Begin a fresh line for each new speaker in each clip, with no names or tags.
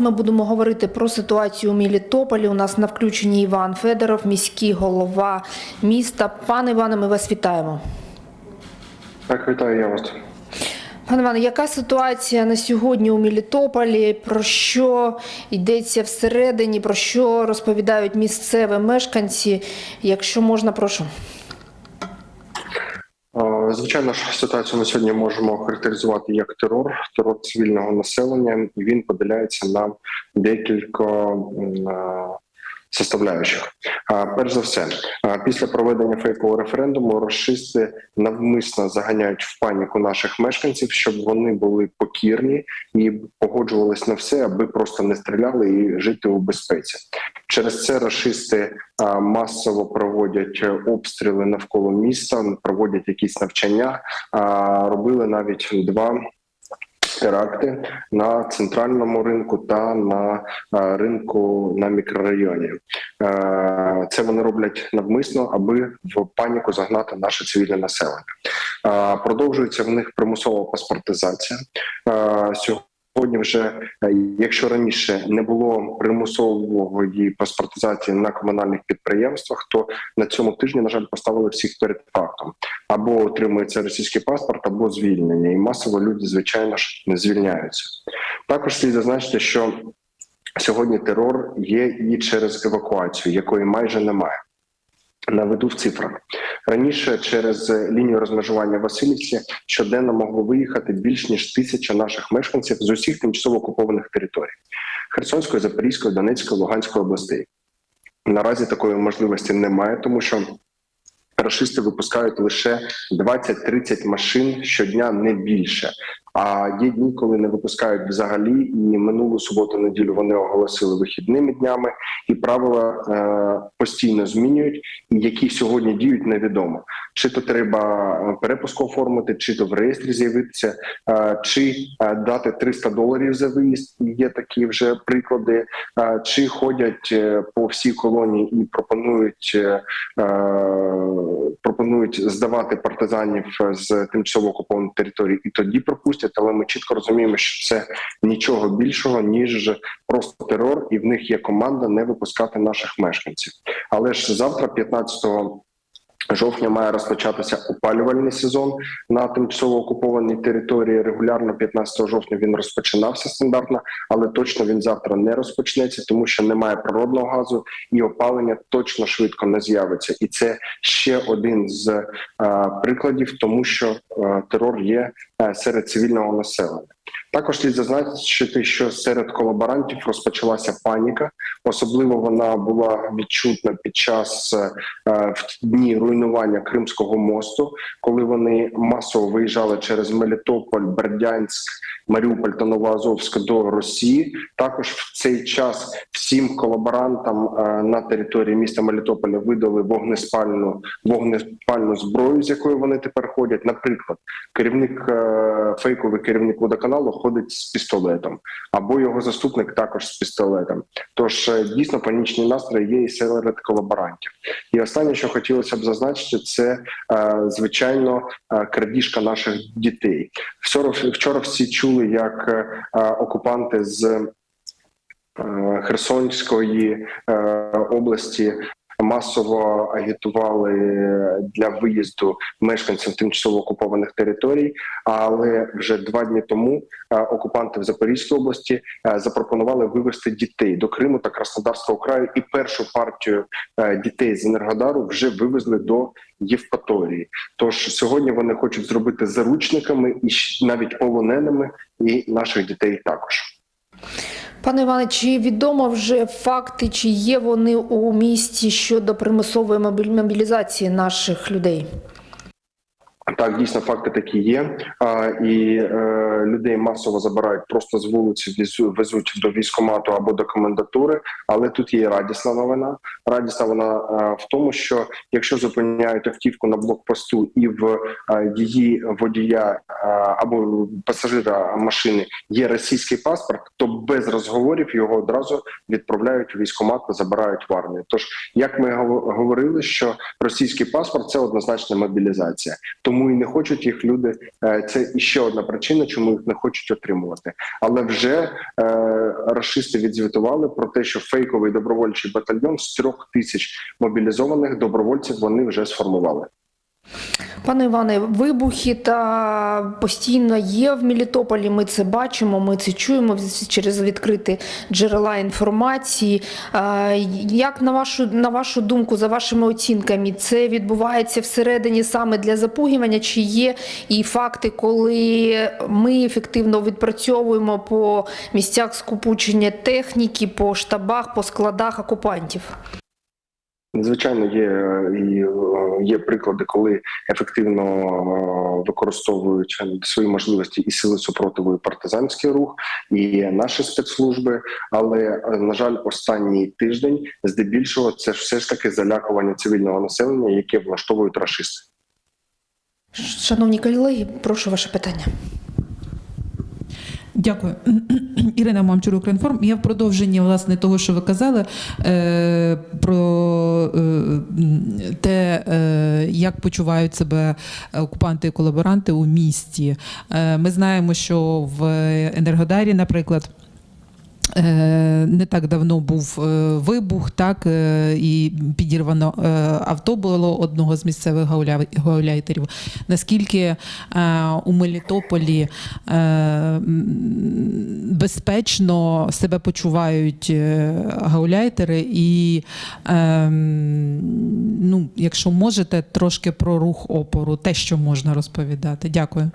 Ми будемо говорити про ситуацію у Мелітополі. У нас на включенні Іван Федоров, міський голова міста. Пане Іване, ми вас вітаємо.
Так, вітаю я вас.
Пане Іване, яка ситуація на сьогодні у Мелітополі? Про що йдеться всередині? Про що розповідають місцеві мешканці? Якщо можна, прошу.
Звичайно ж, ситуацію ми сьогодні можемо характеризувати як терор, терор цивільного населення, він поділяється на декілька е, составляючих. А, Перш за все, після проведення фейкового референдуму рашисти навмисно заганяють в паніку наших мешканців, щоб вони були покірні і погоджувались на все, аби просто не стріляли і жити у безпеці. Через це рашисти масово проводять обстріли навколо міста, проводять якісь навчання. Робили навіть два теракти на центральному ринку та на ринку на мікрорайоні. Е, Це вони роблять навмисно, аби в паніку загнати наше цивільне населення. Е, Продовжується в них примусова паспортизація. Е, Сьогодні вже, е, якщо раніше не було примусової паспортизації на комунальних підприємствах, то на цьому тижні, на жаль, поставили всіх перед фактом: або отримується російський паспорт, або звільнення, і масово люди, звичайно ж, не звільняються. Також слід зазначити, що сьогодні терор є і через евакуацію, якої майже немає. Наведу в цифрах раніше через лінію розмежування Васильівці щоденно могло виїхати більш ніж тисяча наших мешканців з усіх тимчасово окупованих територій Херсонської, Запорізької, Донецької, Луганської областей. Наразі такої можливості немає, тому що рашисти випускають лише 20-30 машин щодня, не більше. А є дні, коли не випускають взагалі, і минулу суботу-неділю вони оголосили вихідними днями, і правила е, постійно змінюють, які сьогодні діють, невідомо. Чи то треба е, перепуск оформити, чи то в реєстрі з'явитися, е, чи е, дати 300 доларів за виїзд. Є такі вже приклади, е, чи ходять е, по всій колонії і пропонують. е, пропонують здавати партизанів з тимчасово окупованих територій, і тоді пропустять. Але ми чітко розуміємо, що це нічого більшого ніж просто терор, і в них є команда не випускати наших мешканців. Але ж завтра, 15 Жовтня має розпочатися опалювальний сезон на тимчасово окупованій території. Регулярно 15 жовтня він розпочинався стандартно, але точно він завтра не розпочнеться, тому що немає природного газу і опалення точно швидко не з'явиться. І це ще один з е, прикладів, тому що е, терор є серед цивільного населення. Також слід зазначити, що серед колаборантів розпочалася паніка. Особливо вона була відчутна під час е, в дні руйнування Кримського мосту, коли вони масово виїжджали через Мелітополь, Бердянськ, Маріуполь та Новоазовськ до Росії. Також в цей час всім колаборантам е, на території міста Мелітополя видали вогнеспальну вогнеспальну зброю, з якою вони тепер ходять. Наприклад, керівник е, фейковий керівник водоканалу ходить з пістолетом, або його заступник також з пістолетом. Тож е, дійсно панічні настрої є і серед колаборантів. І останнє, що хотілося б зазначити, це е, звичайно е, крадіжка наших дітей. Вчора, всі чули, як окупанти з Херсонської області масово агітували для виїзду мешканців тимчасово окупованих територій. Але вже два дні тому е, окупанти в Запорізькій області е, запропонували вивезти дітей до Криму та Краснодарського краю, і першу партію е, дітей з Енергодару вже вивезли до Євпаторії. Тож сьогодні вони хочуть зробити заручниками і навіть полоненими і наших дітей також.
Пане Іване, чи відомо вже факти, чи є вони у місті щодо примусової мобілізації наших людей?
Так, дійсно, факти такі є. А, і е, людей масово забирають просто з вулиці, везу- везуть до військкомату або до комендатури. Але тут є радісна новина. Радісна вона е, в тому, що якщо зупиняють автівку на блокпосту і в е, її водія е, або пасажира машини є російський паспорт, то без розговорів його одразу відправляють у військкомат та забирають в армію. Тож, як ми гов- говорили, що російський паспорт це однозначна мобілізація. Тому тому і не хочуть їх люди. е, Це іще одна причина, чому їх не хочуть отримувати. Але вже е, расисти відзвітували про те, що фейковий добровольчий батальйон з трьох тисяч мобілізованих добровольців вони вже сформували.
Пане Іване, вибухи та постійно є в Мелітополі. Ми це бачимо, ми це чуємо через відкриті джерела інформації. Як на вашу на вашу думку, за вашими оцінками, це відбувається всередині саме для запугування? Чи є і факти, коли ми ефективно відпрацьовуємо по місцях скупучення техніки, по штабах, по складах окупантів?
Звичайно, є е, е, є приклади, коли ефективно е, використовують свої можливості і сили супротиву, і партизанський рух, і наші спецслужби. Але на жаль, останній тиждень здебільшого це все ж таки залякування цивільного населення, яке влаштовують рашисти.
Шановні колеги, прошу ваше питання.
Дякую, Ірина Мамчурук. Ренформ. Я в продовженні власне того, що ви казали е, про е, те, е, як почувають себе окупанти і колаборанти у місті. Е, ми знаємо, що в Енергодарі, наприклад. Е, Не так давно був е, вибух, так е, і підірвано авто було одного з місцевих гауля- гауляйтерів. Наскільки у Мелітополі безпечно себе почувають гауляйтери, і ну, якщо можете, трошки про рух опору, те, що можна розповідати. Дякую.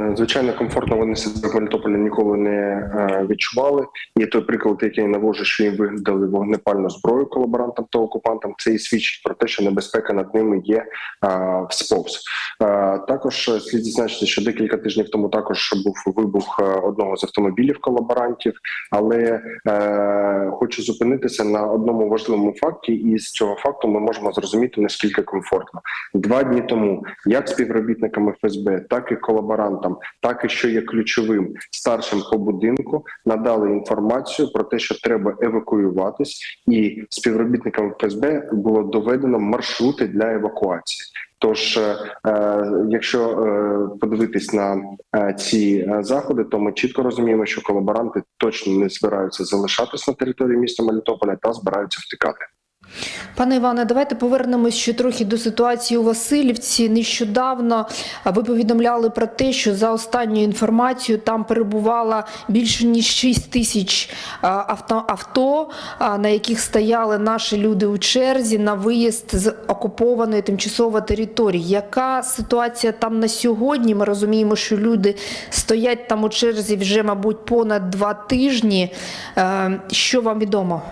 Е, Звичайно, комфортно вони себе в Мелітополі ніколи не е, відчували. Є той приклад, який навожу, що їм видали вогнепальну зброю колаборантам та окупантам. Це і свідчить про те, що небезпека над ними є е, всповз. Е, Також слід зазначити, що декілька тижнів тому також був вибух одного з автомобілів колаборантів. Але хочу зупинитися на одному важливому факті, і з цього факту ми можемо зрозуміти наскільки комфортно. Два дні тому як співробітникам ФСБ, так і колаборантам, так і що є ключовим старшим по будинку, надали інформацію про те, що треба евакуюватись, і співробітникам ФСБ було доведено маршрути для евакуації. Тож, е, е, якщо е, подивитись на ці заходи, то ми чітко розуміємо, що колаборанти точно не збираються залишатись на території міста Мелітополя та збираються втікати.
Пане Іване, давайте повернемось ще трохи до ситуації у Васильівці. Нещодавно ви повідомляли про те, що за останньою інформацією там перебувало більше ніж 6 тисяч авто, авто, на яких стояли наші люди у черзі на виїзд з окупованої тимчасово території. Яка ситуація там на сьогодні? Ми розуміємо, що люди стоять там у черзі вже, мабуть, понад два тижні. Е, Що вам відомо?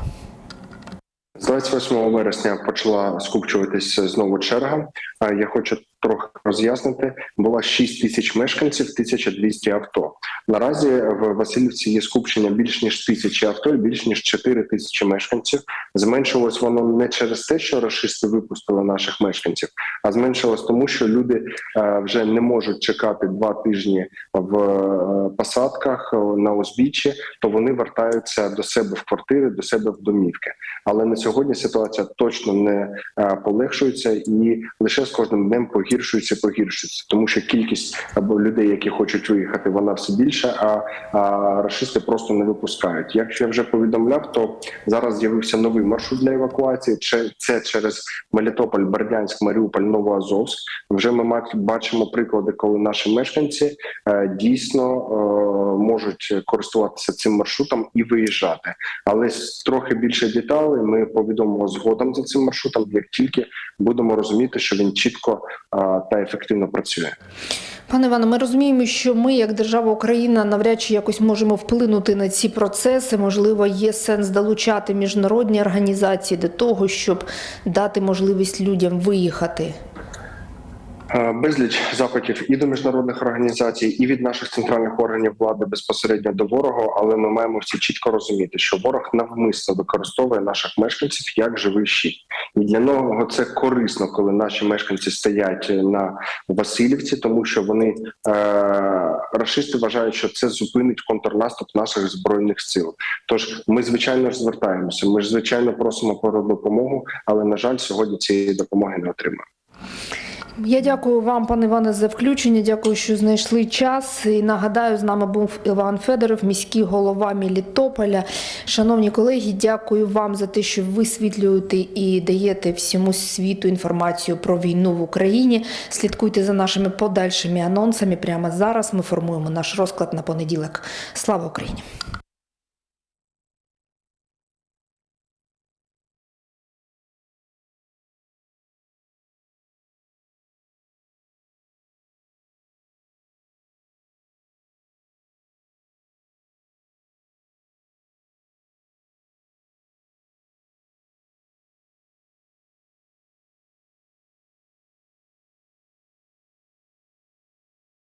З 28 вересня почала скупчуватися знову черга. Я хочу трохи роз'яснити. Була 6 тисяч мешканців, 1200 авто. Наразі в Васильівці є скупчення більш ніж тисячі авто, більш ніж 4 тисячі мешканців. Зменшилось воно не через те, що рашисти випустили наших мешканців, а зменшилось тому, що люди е, вже не можуть чекати два тижні в е, посадках е, на узбіччі, то вони вертаються до себе в квартири, до себе в домівки. Але на сьогодні ситуація точно не полегшується і лише з кожним днем погіршується, погіршується, тому що кількість або людей, які хочуть виїхати, вона все більша, а, а рашисти просто не випускають. Як я вже повідомляв, то зараз з'явився новий маршрут для евакуації. Це через Мелітополь, Бердянськ, Маріуполь, Новоазовськ. Вже ми бачимо приклади, коли наші мешканці е, дійсно е, можуть користуватися цим маршрутом і виїжджати. Але трохи більше деталей ми повідомимо згодом за цим маршрутом, як тільки будемо розуміти, що він чітко а, та ефективно працює.
Пане Іване, ми розуміємо, що ми, як держава Україна, навряд чи якось можемо вплинути на ці процеси. Можливо, є сенс долучати міжнародні організації до того, щоб дати можливість людям виїхати.
Е, Безліч запитів і до міжнародних організацій, і від наших центральних органів влади безпосередньо до ворога. Але ми маємо всі чітко розуміти, що ворог навмисно використовує наших мешканців як живий щит. І для нього це корисно, коли наші мешканці стоять на Васильівці, тому що вони е, рашисти вважають, що це зупинить контрнаступ наших збройних сил. Тож ми звичайно ж звертаємося. Ми ж звичайно просимо про допомогу, але на жаль, сьогодні цієї допомоги не отримаємо.
Я дякую вам, пане Іване, за включення. Дякую, що знайшли час. І нагадаю, з нами був Іван Федоров, міський голова Мелітополя. Шановні колеги, дякую вам за те, що висвітлюєте і даєте всьому світу інформацію про війну в Україні. Слідкуйте за нашими подальшими анонсами. Прямо зараз ми формуємо наш розклад на понеділок. Слава Україні!